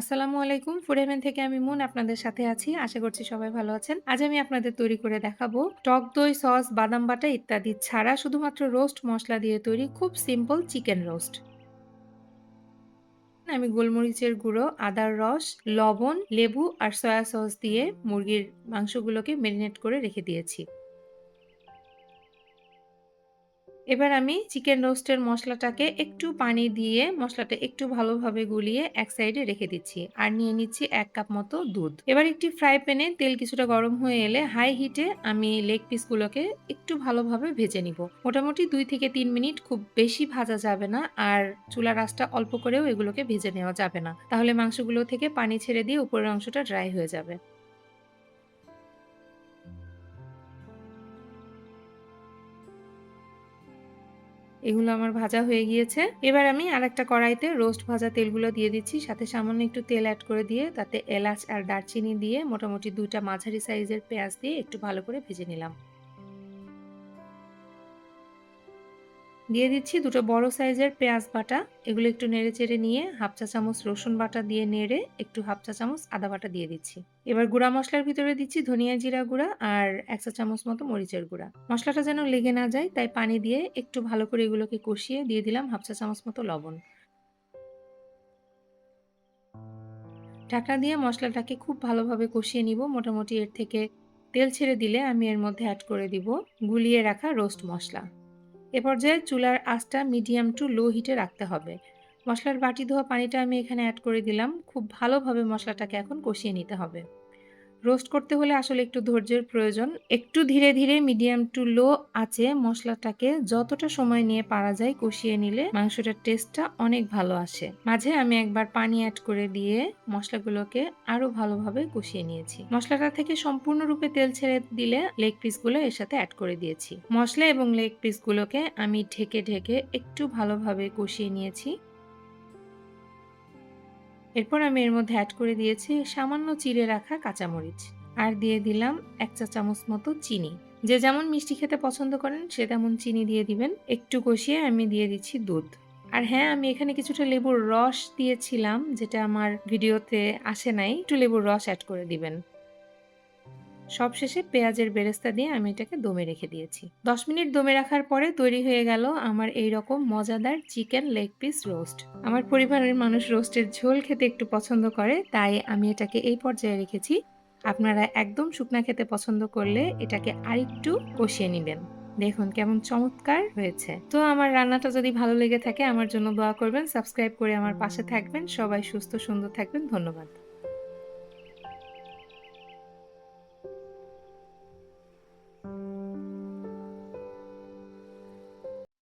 আসসালামু আলাইকুম। Food haven থেকে আমি মুন আপনাদের সাথে আছি। আশা করছি সবাই ভালো আছেন। আজ আমি আপনাদের তৈরি করে দেখাবো টক দই, সস, বাদাম বাটা ইত্যাদি ছাড়া শুধুমাত্র রোস্ট মশলা দিয়ে তৈরি খুব সিম্পল চিকেন রোস্ট। আমি গোলমরিচের গুঁড়ো, আদার রস, লবণ, লেবু আর সয়া সস দিয়ে মুরগির মাংসগুলোকে মেরিনেট করে রেখে দিয়েছি। এবার আমি চিকেন রোস্টের মশলাটাকে একটু পানি দিয়ে মশলাটা একটু ভালোভাবে গুলিয়ে এক সাইডে রেখে দিচ্ছি। আর নিয়ে নিচ্ছি এক কাপ মতো দুধ। এবার একটি ফ্রাই প্যানে তেল কিছুটা গরম হয়ে এলে হাই হিটে আমি লেগ পিসগুলোকে একটু ভালোভাবে ভেজে নিব। মোটামুটি দুই থেকে তিন মিনিট খুব বেশি ভাজা যাবে না আর চুলার আঁচটা অল্প করেও এগুলোকে ভেজে নেওয়া যাবে না। তাহলে মাংসগুলো থেকে পানি ছেড়ে দিয়ে উপরের অংশটা ড্রাই হয়ে যাবে। এগুলো আমার ভাজা হয়ে গিয়েছে। এবার আমি আর একটা কড়াইতে রোস্ট ভাজা তেলগুলো দিয়ে দিচ্ছি। সাথে সামান্য একটু তেল অ্যাড করে দিয়ে তাতে এলাচ আর দারচিনি দিয়ে মোটামুটি দুইটা মাঝারি সাইজের পেঁয়াজ দিয়ে একটু ভালো করে ভেজে নিলাম। দিয়ে দিচ্ছি দুটো বড় সাইজের পেঁয়াজ বাটা। এগুলো একটু নেড়ে চেড়ে নিয়ে হাফ চা চামচ রসুন বাটা দিয়ে নেড়ে একটু হাফ চা চামচ আদা বাটা দিয়ে দিচ্ছি। এবার গুঁড়া মশলার ভিতরে দিচ্ছি ধনিয়া জিরা গুঁড়া আর এক চা চামচ মতো মরিচের গুঁড়া। মশলাটা যেন লেগে না যায়, তাই পানি দিয়ে একটু ভালো করে এগুলোকে কষিয়ে দিয়ে দিলাম হাফ চা চামচ মতো লবণ। ঢাকা দিয়ে মশলাটাকে খুব ভালোভাবে কষিয়ে নিব। মোটামুটি এর থেকে তেল ছেড়ে দিলে আমি এর মধ্যে অ্যাড করে দিব গুলিয়ে রাখা রোস্ট মশলা। এ পর্যায়ে চুলার আঁচটা মিডিয়াম টু লো হিটে রাখতে হবে। মশলার বাটি ধোয়া পানিটা আমি এখানে অ্যাড করে দিলাম। খুব ভালোভাবে মশলাটাকে এখন কষিয়ে নিতে হবে। রোস্ট করতে হলে আসলে একটু ধৈর্যের প্রয়োজন। একটু ধীরে ধীরে মিডিয়াম টু লো আছে মশলাটাকে। যতটা সময় নিয়ে পারা যায় কষিয়ে নিলে মাংসটার টেস্টটা অনেক ভালো আসে। মাঝে আমি একবার পানি অ্যাড করে দিয়ে মশলাগুলোকে আরও ভালোভাবে কষিয়ে নিয়েছি। মশলাটা থেকে সম্পূর্ণরূপে তেল ছেড়ে দিলে লেগ পিসগুলো এর সাথে অ্যাড করে দিয়েছি। মশলা এবং লেগ পিসগুলোকে আমি ঢেকে ঢেকে একটু ভালোভাবে কষিয়ে নিয়েছি। এরপর আমি এর মধ্যে অ্যাড করে দিয়েছি সামান্য চিড়ে রাখা কাঁচামরিচ। আর দিয়ে দিলাম এক চা চামচ মতো চিনি। যে যেমন মিষ্টি খেতে পছন্দ করেন, সে তেমন চিনি দিয়ে দিবেন। একটু কষিয়ে আমি দিয়ে দিচ্ছি দুধ। আর হ্যাঁ আমি এখানে কিছুটা লেবুর রস দিয়েছিলাম, যেটা আমার ভিডিওতে আসে নাই। একটু লেবুর রস অ্যাড করে দিবেন। সবশেষে পেঁয়াজের বেরেস্তা দিয়ে আমি এটাকে দমে রেখে দিয়েছি। দশ মিনিট দমে রাখার পরে তৈরি হয়ে গেল আমার এই রকম মজাদার চিকেন লেগ পিস রোস্ট। আমার পরিবারের মানুষ রোস্টের ঝোল খেতে একটু পছন্দ করে, তাই আমি এটাকে এই পর্যায়ে রেখেছি। আপনারা একদম শুকনা খেতে পছন্দ করলে এটাকে আরেকটু কষিয়ে নেবেন। দেখুন কেমন চমৎকার হয়েছে। তো আমার রান্নাটা যদি ভালো লেগে থাকে, আমার জন্য দোয়া করবেন, সাবস্ক্রাইব করে আমার পাশে থাকবেন। সবাই সুস্থ, সুন্দর থাকবেন। ধন্যবাদ।